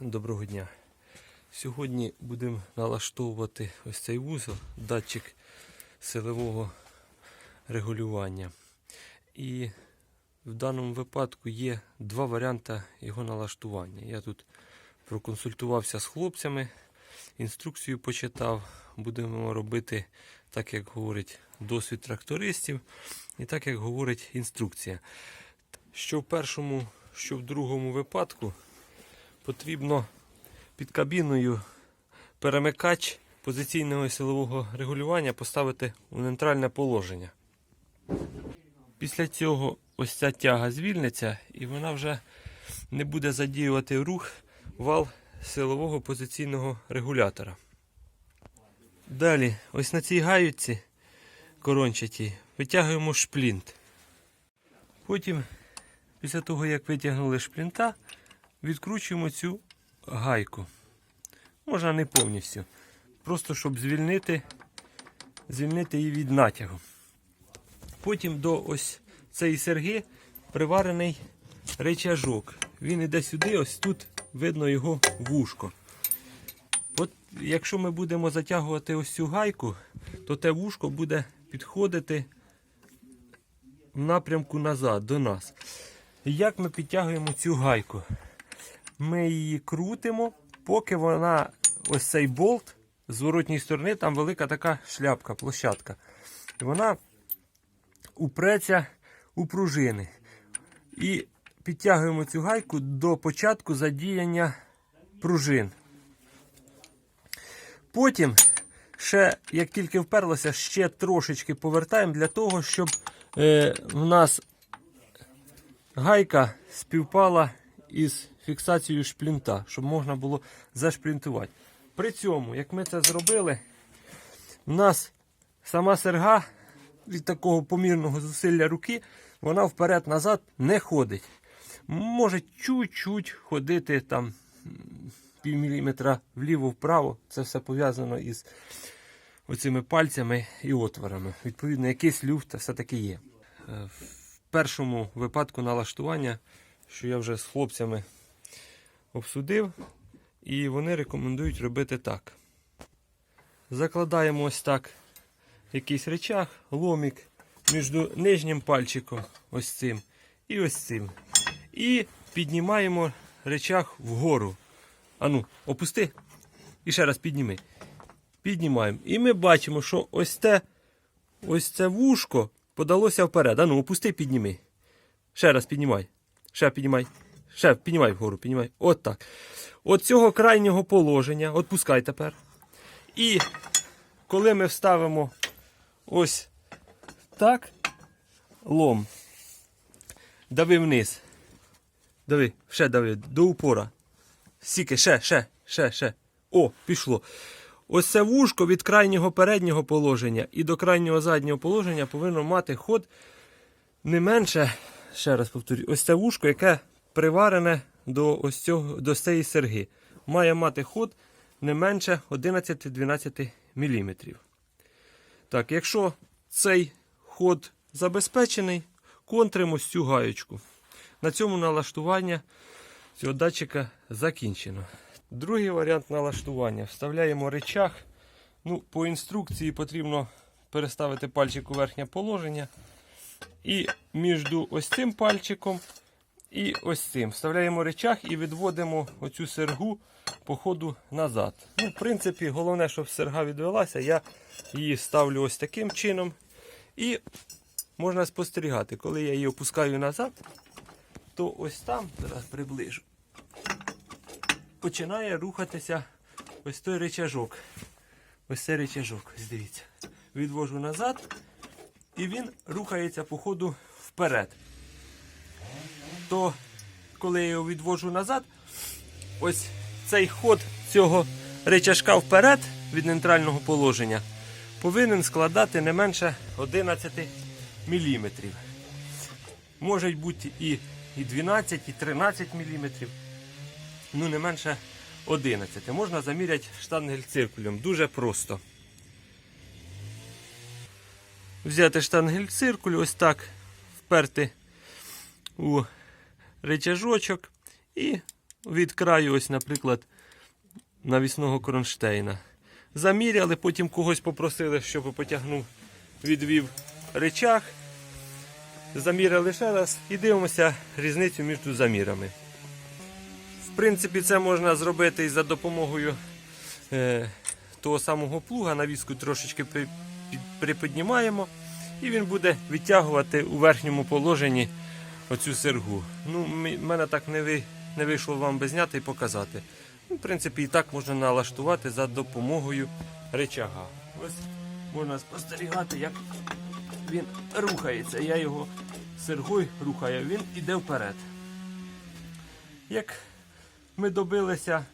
доброго дня. Сьогодні будемо налаштовувати ось цей вузол, датчик силового регулювання. І в даному випадку є два варіанти його налаштування. Я тут проконсультувався з хлопцями, інструкцію почитав. Будемо робити так, як говорить досвід трактористів, і так, як говорить інструкція. Що в першому, що в другому випадку потрібно під кабіною перемикач позиційного силового регулювання поставити у нейтральне положення. Після цього ось ця тяга звільниться і вона вже не буде задіювати рух вал силового позиційного регулятора. Далі, ось на цій гаюці корончатій витягуємо шплінт. Потім, після того, як витягнули шплінта, відкручуємо цю гайку. Можна не повністю. Просто щоб звільнити, звільнити її від натягу. Потім до ось цієї серги приварений речажок. Він іде сюди, ось тут видно його вушко. От якщо ми будемо затягувати ось цю гайку, то те вушко буде підходити в напрямку назад до нас. І Як ми підтягуємо цю гайку? Ми її крутимо, поки вона, ось цей болт з зворотньої сторони, там велика така шляпка, площадка. І вона упреться у пружини. І підтягуємо цю гайку до початку задіяння пружин. Потім, ще, як тільки вперлося, ще трошечки повертаємо для того, щоб е, в нас гайка співпала із фіксацією шплінта, щоб можна було зашплінтувати. При цьому, як ми це зробили, в нас сама серга від такого помірного зусилля руки, вона вперед-назад не ходить. Може чуть-чуть ходити там пів міліметра вліво-вправо. Це все пов'язано із оцими пальцями і отворами. Відповідно, якийсь люфт все-таки є. Е, В першому випадку налаштування, що я вже з хлопцями обсудив, і вони рекомендують робити так. Закладаємо ось так якийсь речах, ломик між нижнім пальчиком, ось цим, і ось цим. І піднімаємо речах вгору. Ану, опусти. І ще раз підніми. Піднімаємо. І ми бачимо, що ось те, ось це вушко подалося вперед. Ану, опусти, підніми. Ще раз піднімай. Ще піднімай. Ще піднімай вгору, піднімай. От так. От цього крайнього положення, отпускай тепер. І коли ми вставимо ось так, лом, дави вниз. Дави, ще дави, до упора. Сіки, ще, ще, ще, ще. О, пішло. Ось це вушко від крайнього переднього положення і до крайнього заднього положення повинно мати ход не менше, ще раз повторю, ось це вушко, яке приварене до ось цього, до цієї серги. Має мати ход не менше 11-12 мм. Так, якщо цей ход забезпечений, контримо цю гаєчку. На цьому налаштування цього датчика закінчено. Другий варіант налаштування. Вставляємо речах. Ну, по інструкції потрібно переставити пальчик у верхнє положення. І між ось цим пальчиком і ось цим. Вставляємо речах і відводимо оцю сергу по ходу назад. Ну, В принципі, головне, щоб серга відвелася, я її ставлю ось таким чином. І можна спостерігати, коли я її опускаю назад, то ось там, зараз приближу, починає рухатися ось той речажок. Ось цей речажок, ось дивіться. Відвожу назад, і він рухається по ходу вперед. То, коли я його відвожу назад, ось цей ход цього речашка вперед від нейтрального положення повинен складати не менше 11 мм. Можуть бути і, і 12, і 13 мм. Ну, не менше 11. Можна заміряти штангель-циркулем. Дуже просто. Взяти штангель-циркуль, ось так вперти у речажочок і від краю, ось, наприклад, навісного кронштейна. Заміряли, потім когось попросили, щоб потягнув, відвів речах. Заміряли ще раз і дивимося різницю між замірами. В принципі, це можна зробити і за допомогою е, того самого плуга. Навіску трошечки при- під- приподнімаємо, і він буде відтягувати у верхньому положенні оцю сергу. Ну, в мене так не, ви, не вийшло вам би зняти і показати. Ну, в принципі, і так можна налаштувати за допомогою речага. Ось можна спостерігати, як він рухається. Я його сергою рухаю, він іде вперед. Як ми добилися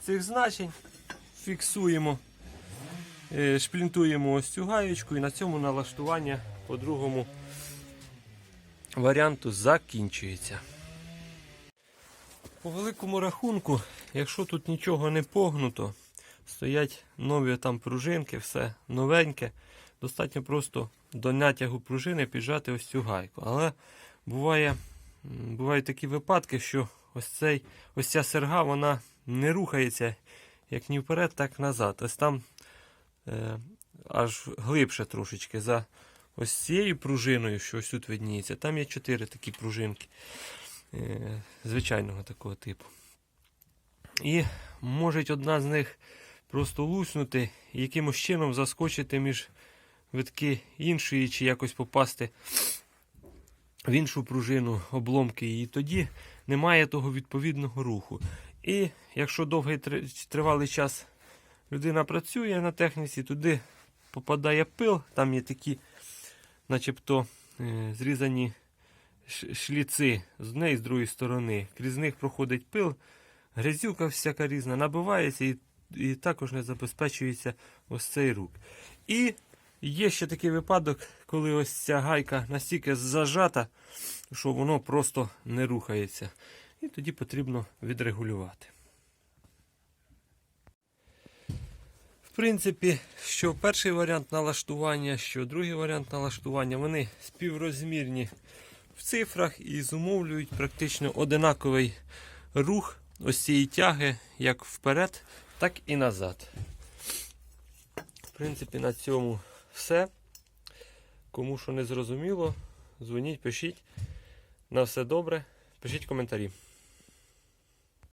цих значень, фіксуємо, е, шплінтуємо ось цю гаєчку і на цьому налаштування по другому варіанту закінчується. По великому рахунку, якщо тут нічого не погнуто, стоять нові там пружинки, все новеньке, достатньо просто до натягу пружини піджати ось цю гайку. Але буває, бувають такі випадки, що ось, цей, ось ця серга вона не рухається як ні вперед, так назад. Ось там е, аж глибше трошечки за ось цією пружиною, що ось тут видніється. Там є чотири такі пружинки е, звичайного такого типу. І може одна з них просто луснути і якимось чином заскочити між витки іншої, чи якось попасти в іншу пружину обломки, і тоді немає того відповідного руху. І якщо довгий тривалий час людина працює на техніці, туди попадає пил, там є такі, начебто, е, зрізані шліци з однієї і з другої сторони. Крізь них проходить пил, грязюка всяка різна, набивається і, і також не забезпечується ось цей рук. І є ще такий випадок, коли ось ця гайка настільки зажата, що воно просто не рухається. І тоді потрібно відрегулювати. В принципі, що перший варіант налаштування, що другий варіант налаштування, вони співрозмірні в цифрах і зумовлюють практично одинаковий рух ось тяги як вперед, так і назад. В принципі, на цьому все. Кому що не зрозуміло, дзвоніть, пишіть. На все добре. Пишіть коментарі.